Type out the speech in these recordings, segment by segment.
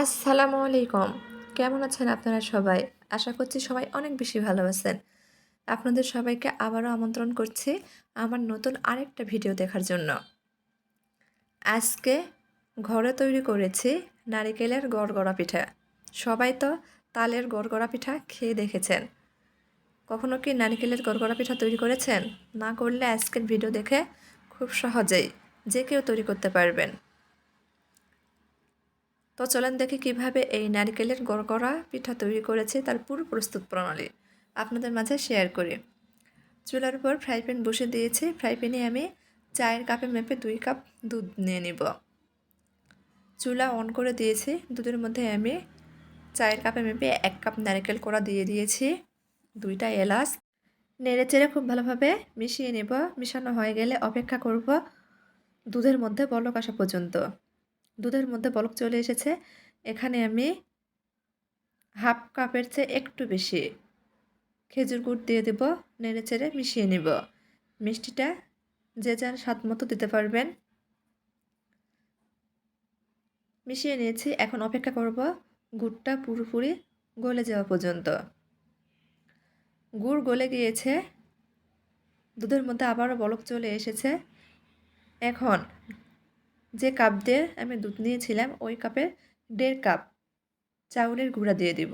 আসসালামু আলাইকুম। কেমন আছেন আপনারা সবাই? আশা করছি সবাই অনেক বেশি ভালো আছেন। আপনাদের সবাইকে আবারও আমন্ত্রণ করছি আমার নতুন আরেকটা ভিডিও দেখার জন্য। আজকে ঘরে তৈরি করেছি নারিকেলের গড়গড়া পিঠা। সবাই তো তালের গড়গড়া পিঠা খেয়ে দেখেছেন। কখনো কি নারিকেলের গড়গড়া পিঠা তৈরি করেছেন? না করলে আজকের ভিডিও দেখে খুব সহজেই যে কেউ তৈরি করতে পারবেন। তো চলেন দেখি কীভাবে এই নারকেলের গড়গড়া পিঠা তৈরি করেছে তার পুরো প্রস্তুত প্রণালী আপনাদের মাঝে শেয়ার করি। চুলার উপর ফ্রাই প্যান বসে দিয়েছি। ফ্রাই প্যানে আমি চায়ের কাপে মেপে দুই কাপ দুধ নিয়ে নিব। চুলা অন করে দিয়েছি। দুধের মধ্যে আমি চায়ের কাপে মেপে এক কাপ নারকেল কোড়া দিয়ে দিয়েছি। দুইটা এলাচ। নেড়ে চেড়ে খুব ভালোভাবে মিশিয়ে নেব। মিশানো হয়ে গেলে অপেক্ষা করব দুধের মধ্যে বলক আসা পর্যন্ত। দুধের মধ্যে বলক চলে এসেছে। এখানে আমি হাফ কাপের চেয়ে একটু বেশি খেজুর গুড় দিয়ে দেব, নেড়ে চেড়ে মিশিয়ে নিব। মিষ্টিটা যে যার স্বাদ মতো দিতে পারবেন। মিশিয়ে নিয়েছি, এখন অপেক্ষা করব গুড়টা পুরোপুরি গলে যাওয়া পর্যন্ত। গুড় গলে গিয়েছে, দুধের মধ্যে আবারও বলক চলে এসেছে। এখন যে কাপ দিয়ে আমি দুধ নিয়েছিলাম, ওই কাপে দেড় কাপ চাউলের গুঁড়া দিয়ে দিব।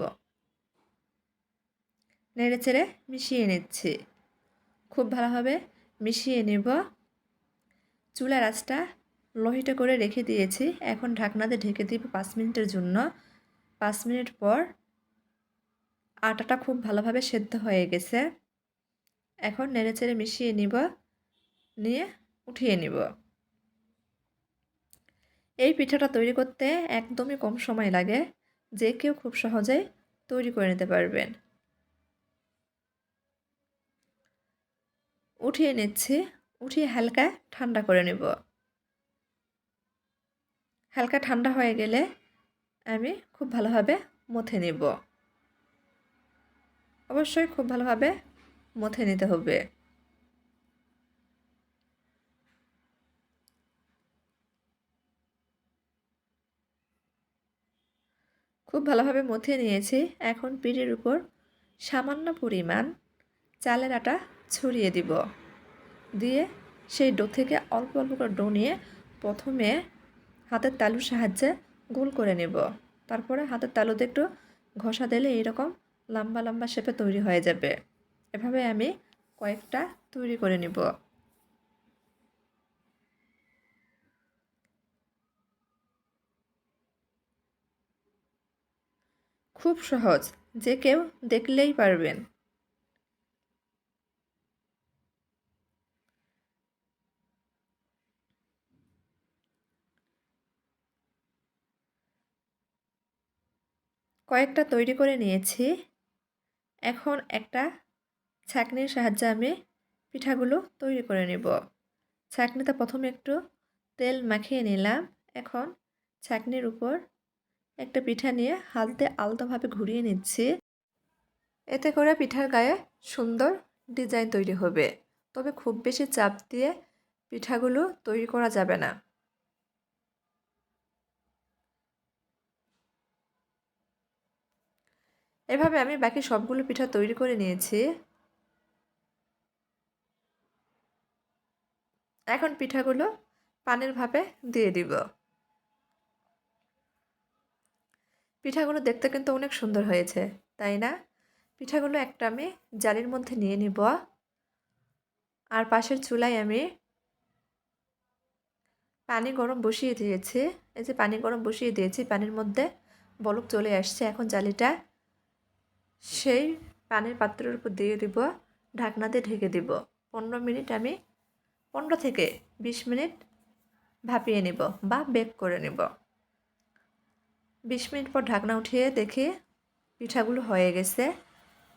নেড়ে চেড়ে মিশিয়ে নিচ্ছি। খুব ভালোভাবে মিশিয়ে নেব। চুলার আঁচটা লোহিটা করে রেখে দিয়েছি। এখন ঢাকনা দিয়ে ঢেকে দিব পাঁচ মিনিটের জন্য। পাঁচ মিনিট পর আটাটা খুব ভালোভাবে সেদ্ধ হয়ে গেছে। এখন নেড়ে চেড়ে মিশিয়ে নিব, নিয়ে উঠিয়ে নিব। এই পিঠাটা তৈরি করতে একদমই কম সময় লাগে, যে কেউ খুব সহজেই তৈরি করে নিতে পারবেন। উঠিয়ে নিচ্ছি, উঠিয়ে হালকা ঠান্ডা করে নেব। হালকা ঠান্ডা হয়ে গেলে আমি খুব ভালোভাবে মথে নেব। অবশ্যই খুব ভালোভাবে মথে নিতে হবে। খুব ভালোভাবে মথে নিয়েছি। এখন পিঠের উপর সামান্য পরিমাণ চালের আটা ছড়িয়ে দিব। দিয়ে সেই ডো থেকে অল্প অল্প করে ডো নিয়ে প্রথমে হাতের তালুর সাহায্যে গোল করে নেব। তারপরে হাতের তালুতে একটু ঘষা দিলে এইরকম লম্বা লম্বা শেপে তৈরি হয়ে যাবে। এভাবে আমি কয়েকটা তৈরি করে নিব। খুব সহজ, যে কেউ দেখলেই পারবেন। কয়েকটা তৈরি করে নিয়েছি। এখন একটা ছাঁকনির সাহায্যে আমি পিঠাগুলো তৈরি করে নেব। ছাঁকনিতে প্রথমে একটু তেল মাখিয়ে নিলাম। এখন ছাঁকনির উপর একটা পিঠা নিয়ে হালতে আলতোভাবে ঘুরিয়ে নিচ্ছি। এতে করে পিঠার গায়ে সুন্দর ডিজাইন তৈরি হবে। তবে খুব বেশি চাপ দিয়ে পিঠাগুলো তৈরি করা যাবে না। এভাবে আমি বাকি সবগুলো পিঠা তৈরি করে নিয়েছি। এখন পিঠাগুলো পানের ভাপে দিয়ে দিব। পিঠাগুলো দেখতে কিন্তু অনেক সুন্দর হয়েছে, তাই না? পিঠাগুলো একটা আমি জালির মধ্যে নিয়ে নিব। আর পাশের চুলায় আমি পানি গরম বসিয়ে দিয়েছি। এই যে পানি গরম বসিয়ে দিয়েছি, পানির মধ্যে বলক চলে আসছে এখন জালিটা। সেই পানির পাত্রের উপর দিয়ে দিব, ঢাকনা দিয়ে ঢেকে দিব। পনেরো মিনিট আমি, পনেরো থেকে বিশ মিনিট ভাপিয়ে নেব বা বেক করে নেব। বিশ মিনিট পর ঢাকনা উঠিয়ে দেখি পিঠাগুলো হয়ে গেছে।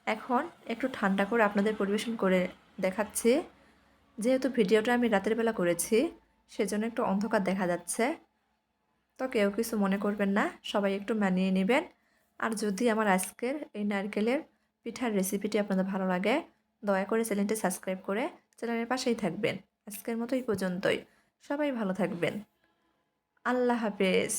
এখন একটু ঠান্ডা করে আপনাদের পরিবেশন করে দেখাচ্ছি। যেহেতু ভিডিওটা আমি রাতের বেলা করেছি, সেজন্য একটু অন্ধকার দেখা যাচ্ছে। তো কেউ কিছু মনে করবেন না, সবাই একটু মানিয়ে নেবেন। আর যদি আমার আজকের এই নারকেলের পিঠার রেসিপিটি আপনাদের ভালো লাগে, দয়া করে চ্যানেলটি সাবস্ক্রাইব করে চ্যানেলের পাশেই থাকবেন। আজকের মতো এই পর্যন্তই। সবাই ভালো থাকবেন। আল্লাহ হাফেজ।